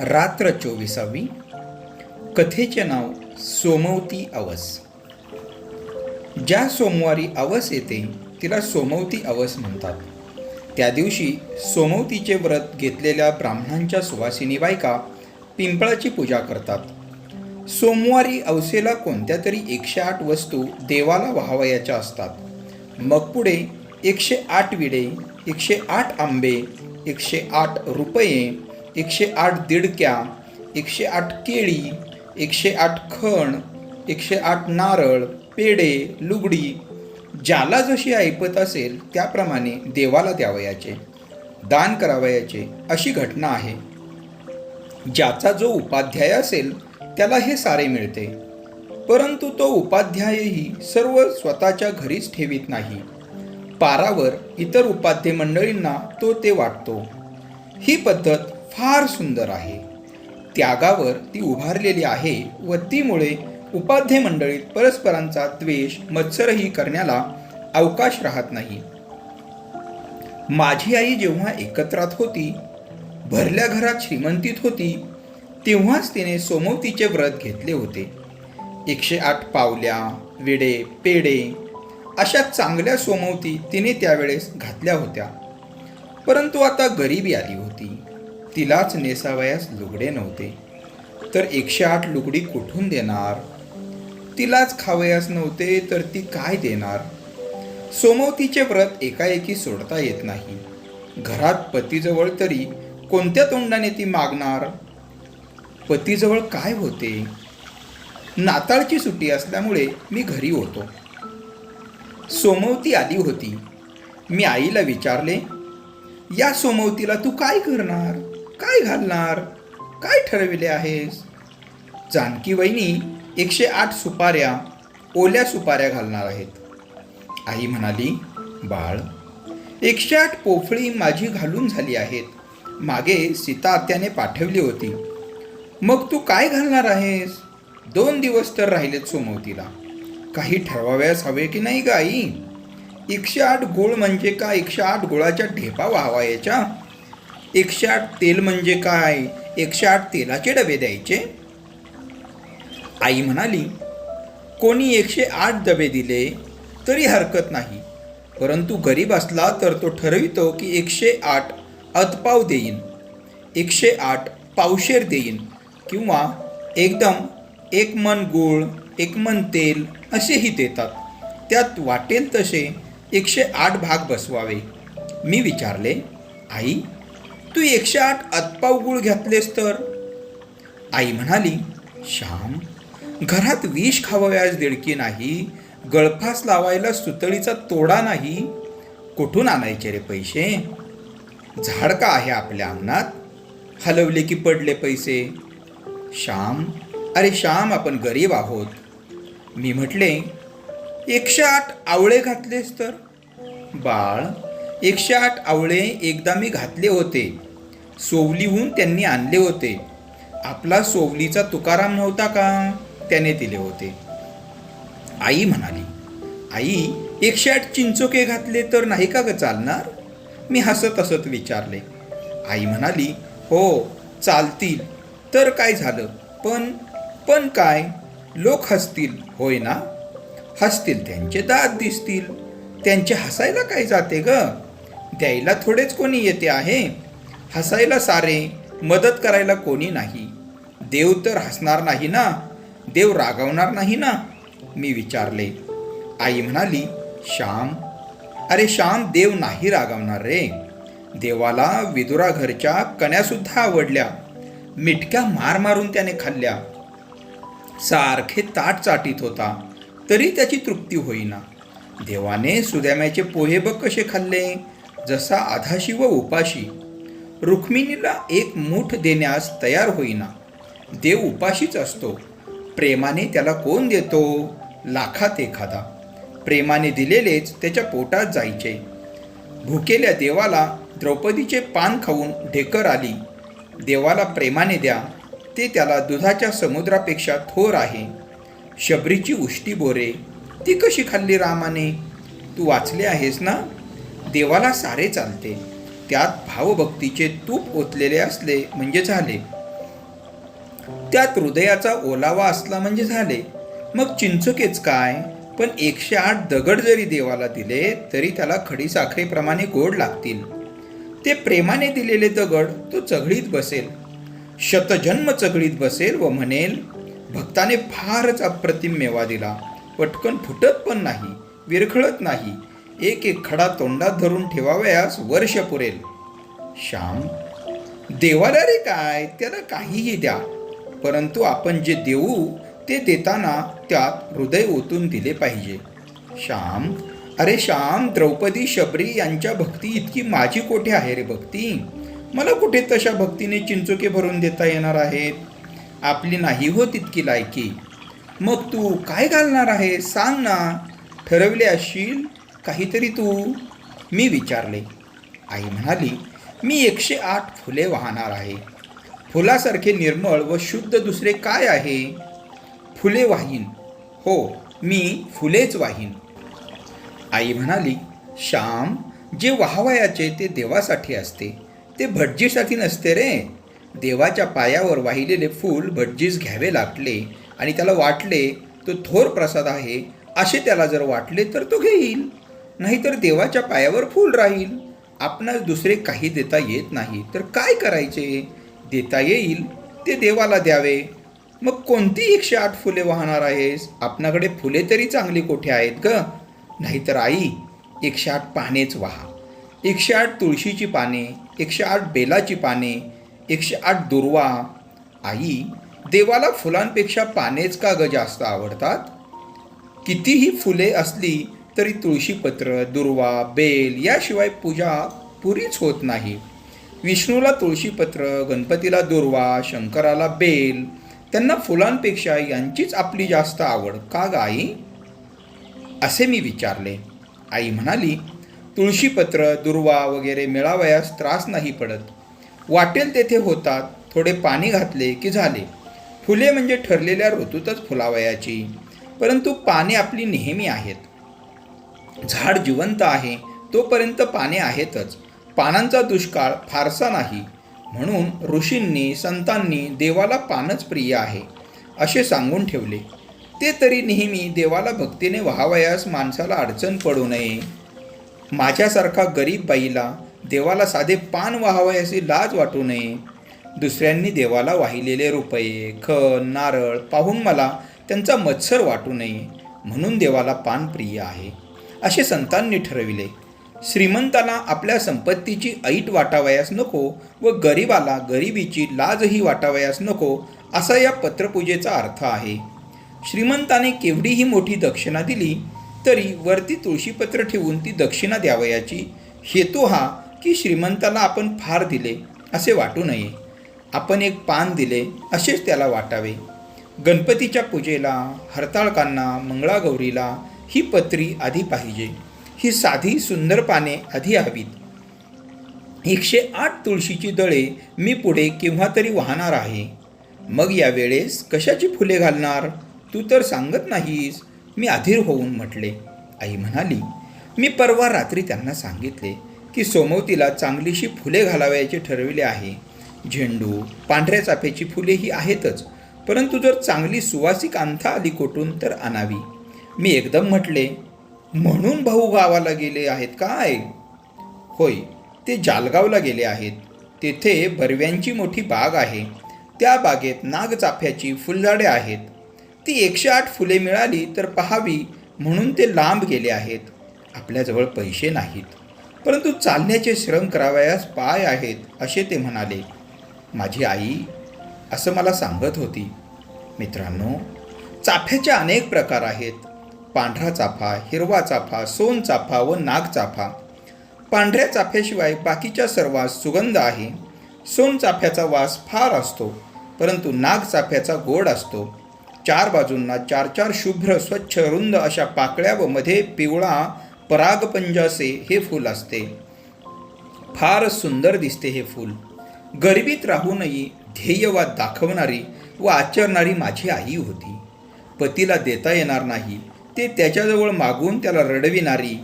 रात्र चोवीसावी. कथेचे नाव सोमवती अवस. ज्या सोमवारी अवस येते तिला सोमवती अवस म्हणतात. त्या दिवशी सोमवतीचे व्रत घेतलेल्या ब्राह्मणांच्या सुवासिनी बायका पिंपळाची पूजा करतात. सोमवारी अवसेला कोणत्या तरी एकशे आठ वस्तू देवाला व्हावयाच्या असतात. मग पुढे एकशे आठ विडे एकशे आठ आंबे एकशे आठ रुपये एकशे आठ दिडक्या एकशे आठ केळी एकशे आठ खण एकशे आठ नारळ पेढे लुगडी ज्याला जशी ऐपत असेल त्याप्रमाणे देवाला द्यावयाचे दान करावयाचे अशी घटना आहे. ज्याचा जो उपाध्याय असेल त्याला हे सारे मिळते. परंतु तो उपाध्यायही सर्व स्वतःच्या घरीच ठेवीत नाही. पारावर इतर उपाध्य मंडळींना तो ते वाटतो. ही पद्धत फार सुंदर आहे. त्यागावर ती उभारलेली आहे व तीमुळे उपाध्य मंडळीत परस्परांचा द्वेष मत्सरही करण्याला अवकाश राहत नाही. माझी आई जेव्हा एकत्रात होती भरल्या घरात श्रीमंतीत होती तेव्हाच तिने सोमवतीचे व्रत घेतले होते. एकशे आठ पावल्या विडे पेडे अशा चांगल्या सोमवती तिने त्यावेळेस घातल्या होत्या. परंतु आता गरिबी आली होती. तिलाच नेसावयास लुगडे नव्हते. तर एकशे आठ लुगडी कुठून देणार? तिलाच खावयास नव्हते तर ती काय देणार? सोमवतीचे व्रत एकाएकी सोडता येत नाही. घरात पतीजवळ तरी कोणत्या तोंडाने ती मागणार? पतीजवळ काय होते? नाताळची सुट्टी असल्यामुळे मी घरी होतो. सोमवती आली होती. मी आईला विचारले या सोमवतीला तू काय करणार? काय घालणार? काय ठरविले आहेस? जानकी वहिनी एकशे आठ सुपाऱ्या ओल्या सुपाऱ्या घालणार आहेत. आई म्हणाली बाळ एकशे आठ पोफळी माझी घालून झाली आहेत. मागे सीता आत्याने पाठवली होती. मग तू काय घालणार आहेस? दोन दिवस तर राहिलेत सोमवतीला. काही ठरवाव्यास हवे की नाही ग आई? एकशे आठ गोळ म्हणजे का एकशे आठ गोळाच्या ढेपा व्हावायच्या एकशे आठ तेल म्हणजे काय? एकशे आठ तेलाचे डबे द्यायचे. आई म्हणाली कोणी एकशे आठ डबे दिले तरी हरकत नाही. परंतु गरीब असला तर तो ठरवितो की एकशे आठ अतपाव देईन एकशे आठ पावशेर देईन किंवा एकदम एक मन गूळ एक मन तेल असेही देतात. त्यात वाटेल तसे एकशे आठ भाग बसवावे. मी विचारले आई तू एकशे आठ आतपाव गुळ घातलेस तर? आई म्हणाली श्याम घरात विष खावयास दिडकी नाही गळफास लावायला सुतळीचा तोडा नाही. कुठून आणायचे रे पैसे? झाड का आहे आपल्या अंगणात? हलवले की पडले पैसे. श्याम अरे श्याम आपण गरीब आहोत. मी म्हटले एकशे आठ आवळे घातलेस तर? बाळ एकशे आठ आवळे एकदा मी घातले होते. सोवलीहून त्यांनी आणले होते. आपला सोवलीचा तुकाराम नव्हता का? त्याने दिले होते. आई म्हणाली आई एकशे आठ चिंचोके घातले तर नाही का ग चालणार? मी हसत हसत विचारले. आई म्हणाली हो चालतील. तर काय झालं? पण पण काय? लोक हसतील होय ना? हसतील त्यांचे दात दिसतील. त्यांचे हसायला काय जाते ग? द्यायला थोडेच कोणी येते आहे. हसायला सारे मदत करायला कोणी नाही. देव तर हसणार नाही ना? देव रागवणार नाही ना? मी विचारले. आई म्हणाली श्याम अरे श्याम देव नाही रागवणार रे. देवाला विदुरा घरच्या कण्यासुद्धा आवडल्या. मिटक्या मार मारून त्याने खाल्ल्या. सारखे ताट चाटीत होता तरी त्याची तृप्ती होईना. देवाने सुदाम्याचे पोहे बघ कसे खाल्ले. जसा आधाशी व उपाशी. रुक्मिणीला एक मूठ देण्यास तयार होईना. देव उपाशीच असतो. प्रेमाने त्याला कोण देतो? लाखात एखादा. प्रेमाने दिलेलेच त्याच्या पोटात जायचे. भुकेल्या देवाला द्रौपदीचे पान खाऊन ढेकर आली. देवाला प्रेमाने द्या. ते त्याला दुधाच्या समुद्रापेक्षा थोर आहे. शबरीची उष्टी बोरे. ती कशी खाल्ली रामाने? तू वाचले आहेस ना? देवाला सारे चालते. त्यात भावभक्तीचे तूप ओतलेले असले म्हणजे झाले. त्यात हृदयाचा ओलावा असला म्हणजे झाले. मग चिंचुकेच काय? पण एकशे आठ दगड जरी देवाला दिले तरी त्याला खडी साखरेप्रमाणे गोड लागतील. ते प्रेमाने दिलेले दगड तो चघळीत बसेल. शतजन्म चघळीत बसेल व म्हणेल भक्ताने फारच अप्रतिम मेवा दिला. पटकन फुटत पण नाही विरखळत नाही. एक एक खडा तोंडात धरून ठेवावयास वर्ष पुरेल. श्याम देवाला रे काय? त्याला काहीही द्या. परंतु आपण जे देऊ ते देताना त्यात हृदय ओतून दिले पाहिजे. श्याम अरे श्याम द्रौपदी शबरी यांच्या भक्ती इतकी माझी कोठे आहे रे भक्ती? मला कुठे तशा भक्तीने चिंचोके भरून देता येणार आहेत? आपली नाही होत इतकी लायकी. मग तू काय घालणार आहे? सांग ना. ठरवले असशील काहीतरी तू. मी विचारले. आई म्हणाली मी एकशे आठ फुले वाहणार आहे. फुलासारखे निर्मळ व शुद्ध दुसरे काय आहे? फुले वाहीन. हो मी फुलेच वाहीन. आई म्हणाली श्याम जे वाहवायाचे ते देवासाठी असते. ते भटजीसाठी नसते रे. देवाच्या पायावर वाहिलेले फूल भटजीस घ्यावे लागले आणि त्याला वाटले तो थोर प्रसाद आहे. असे त्याला जर वाटले तर तो घेईल नाहीतर देवाच्या पायावर फूल राहील. आपणास दुसरे काही देता येत नाही. तर काय करायचे? देता येईल ते देवाला द्यावे. मग कोणती एकशे आठ फुले वाहणार आहेस? आपणाकडे फुले तरी चांगली कोठे आहेत ग? नाहीतर आई एकशे आठ पानेच वाहा. एकशे आठ तुळशीची पाने एकशे आठ बेलाची पाने एकशे आठ दुर्वा. आई देवाला फुलांपेक्षा पानेच का ग जास्त आवडतात? कितीही फुले असली तरी तुळशीपत्र दुर्वा बेल याशिवाय पूजा पुरीच होत नाही. विष्णूला तुळशीपत्र गणपतीला दुर्वा शंकराला बेल त्यांना फुलांपेक्षा यांचीच आपली जास्त आवड का ग आई? असे मी विचारले. आई म्हणाली तुळशीपत्र दुर्वा वगैरे मिळावयास त्रास नाही पडत. वाटेल तेथे होतात थोडे पाणी घातले की झाले. फुले म्हणजे ठरलेल्या ऋतूतच फुलावयाची. परंतु पाने आपली नेहमी आहेत. झाड जिवंत आहे तोपर्यंत पाने आहेतच. पानांचा दुष्काळ फारसा नाही. म्हणून ऋषींनी संतांनी देवाला पानच प्रिय आहे असे सांगून ठेवले. ते तरी नेहमी देवाला भक्तीने व्हावयास माणसाला अडचण पडू नये. माझ्यासारखा गरीब बाईला देवाला साधे पान व्हावयाची लाज वाटू नये. दुसऱ्यांनी देवाला वाहिलेले रुपये खण नारळ पाहून मला त्यांचा मत्सर वाटू नये. म्हणून देवाला पान प्रिय आहे. असे संतांनी ठरविले. श्रीमंताला आपल्या संपत्तीची ऐट वाटावयास नको व गरिबाला गरिबीची लाजही वाटावयास नको असा या पत्रपूजेचा अर्थ आहे. श्रीमंताने केवढीही मोठी दक्षिणा दिली तरी वरती तुळशीपत्र ठेवून ती दक्षिणा द्यावयाची. हेतू हा की श्रीमंताला आपण फार दिले असे वाटू नये. आपण एक पान दिले असेच त्याला वाटावे. गणपतीच्या पूजेला हरताळकांना मंगळागौरीला ही पत्री आधी पाहिजे. ही साधी सुंदर पाने आधी हवीत. एकशे आठ तुळशीची दळे मी पुढे केव्हा तरी वाहणार आहे. मग या वेळेस कशाची फुले घालणार? तू तर सांगत नाहीस. मी अधीर होऊन म्हटले. आई म्हणाली मी परवा रात्री त्यांना सांगितले की सोमवतीला चांगलीशी फुले घालावयाचे ठरविले आहे. झेंडू पांढऱ्या चाफ्याची फुले ही आहेतच. परंतु जर चांगली सुवासिक अंथा आली कोठून तर आणावी. मी एकदम म्हटले म्हणून भाऊ गावाला गेले आहेत काय? होय ते जालगावला गेले आहेत. तेथे बरव्यांची मोठी बाग आहे. त्या बागेत नागचाफ्याची फुलझाडे आहेत. ती एकशे आठ फुले मिळाली तर पहावी म्हणून ते लांब गेले आहेत. आपल्याजवळ पैसे नाहीत. परंतु चालण्याचे श्रम करावयास पाय आहेत असे ते म्हणाले. माझी आई असं मला सांगत होती. मित्रांनो चाफ्याचे अनेक प्रकार आहेत. पांढरा चाफा हिरवा चाफा सोन चाफा व नाग चाफा. पांढऱ्या चाफ्याशिवाय बाकीच्या सर्वांस सुगंध आहे. सोन चाफ्याचा वास फार असतो परंतु नाग चाफ्याचा गोड असतो. चार बाजूंना चार चार शुभ्र स्वच्छ रुंद अशा पाकळ्या व मध्ये पिवळा परागपंजासे हे फूल असते. फार सुंदर दिसते हे फूल. गरिबीत राहूनही ध्येयवाद दाखवणारी व आचरणारी माझी आई होती. पतीला देता येणार नाही. ते त्याच्याजवळ मागून त्याला रडविणारी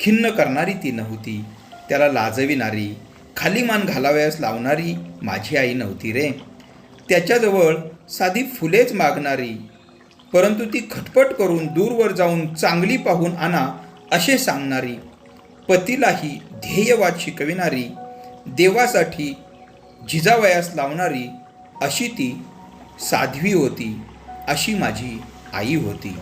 खिन्न करणारी ती नव्हती. त्याला लाजविणारी खाली मान घालावयास लावणारी माझी आई नव्हती रे. त्याच्याजवळ साधी फुलेच मागणारी परंतु ती खटपट करून दूरवर जाऊन चांगली पाहून आणा असे सांगणारी पतीलाही ध्येयवाद शिकविणारी देवासाठी जिजावयास लावणारी अशी ती साध्वी होती अशी माझी आई होती.